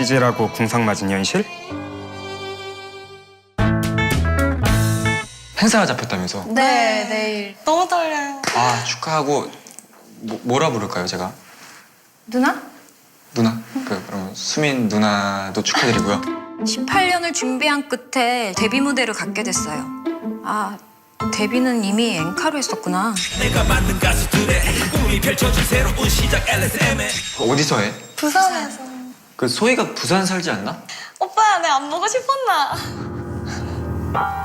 찌질하고 궁상맞은 현실? 행사가 잡혔다면서? 네, 내일. 너무 떨려요. 아 축하하고 뭐, 뭐라 부를까요 제가? 누나? 누나? 그 그러면 수민 누나도 축하드리고요 18년을 준비한 끝에 데뷔 무대를 갖게 됐어요. 아, 데뷔는 이미 엔카로 했었구나. 어디서 해? 부산에서. 그 소희가 부산 살지 않나? 오빠야, 내 안 보고 싶었나?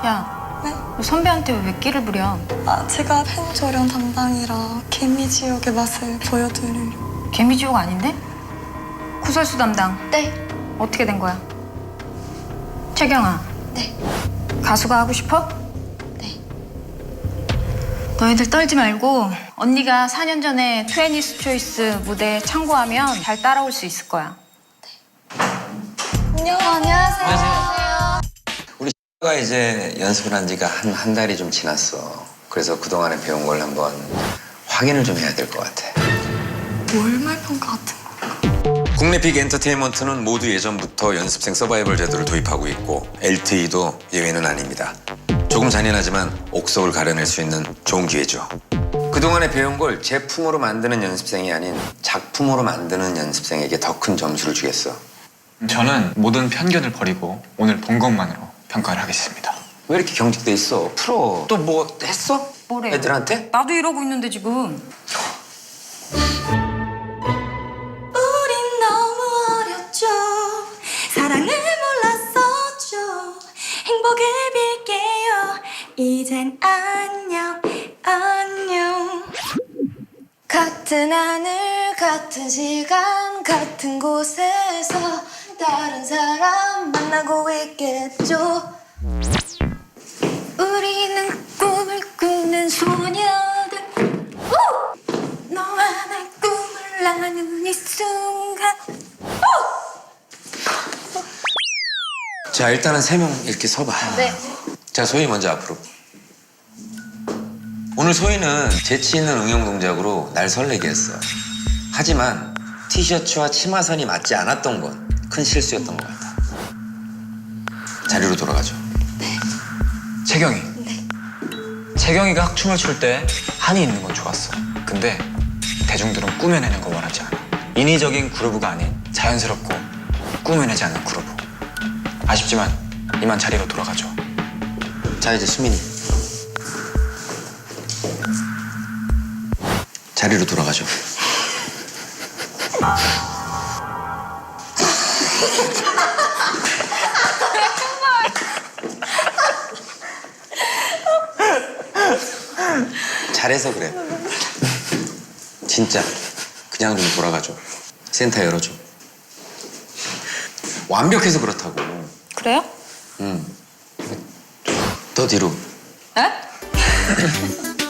야, 네? 너 선배한테 왜 끼를 부려? 아, 제가 팬 조련 담당이라 개미지옥의 맛을 보여드리려. 개미지옥 아닌데? 구설수 담당. 네. 어떻게 된 거야? 채경아. 네. 가수가 하고 싶어? 네. 너희들 떨지 말고 언니가 4년 전에 트웨니스 초이스 무대에 참고하면 잘 따라올 수 있을 거야. 안녕. 안녕하세요. 우리 가 이제 연습을 한 지가 한 한 달이 좀 지났어. 그래서 그동안에 배운 걸 한번 확인을 좀 해야 될 것 같아. 월말평가 같은 거. 국내 빅 엔터테인먼트는 모두 예전부터 연습생 서바이벌 제도를 도입하고 있고 LTE도 예외는 아닙니다. 조금 잔인하지만 옥석을 가려낼 수 있는 좋은 기회죠. 그동안에 배운 걸 제품으로 만드는 연습생이 아닌 작품으로 만드는 연습생에게 더 큰 점수를 주겠어. 저는 모든 편견을 버리고 오늘 본 것만으로 평가를 하겠습니다 왜 이렇게 경직돼 있어? 풀어. 또 뭐 했어? 뭐래요? 애들한테? 나도 이러고 있는데 지금. 우린 너무 어렸죠. 사랑을 몰랐었죠. 행복을 빌게요. 이젠 안녕, 안녕. 같은 하늘, 같은 시간, 같은 곳에서 다른 사람 만나고 있겠죠. 우리는 꿈을 꾸는 소녀들. 우! 너와 내 꿈을 나누는 이 순간. 자 일단은 세 명 이렇게 서봐. 네. 자 소희 먼저 앞으로. 오늘 소희는 재치 있는 응용 동작으로 날 설레게 했어. 하지만 티셔츠와 치마선이 맞지 않았던 건 큰 실수였던 것 같아. 자리로 돌아가죠. 채경이 채경이가 춤을 출 때 한이 있는 건 좋았어 근데 대중들은 꾸며내는 거 원하지 않아 인위적인 그루브가 아닌 자연스럽고 꾸며내지 않는 그루브 아쉽지만 이만 자리로 돌아가죠 자 이제 수민이. 자리로 돌아가죠. 잘해서 그래. 진짜 그냥 좀 돌아가죠. 센터 열어줘. 완벽해서 그렇다고. 그래요? 응. 더 뒤로. 에?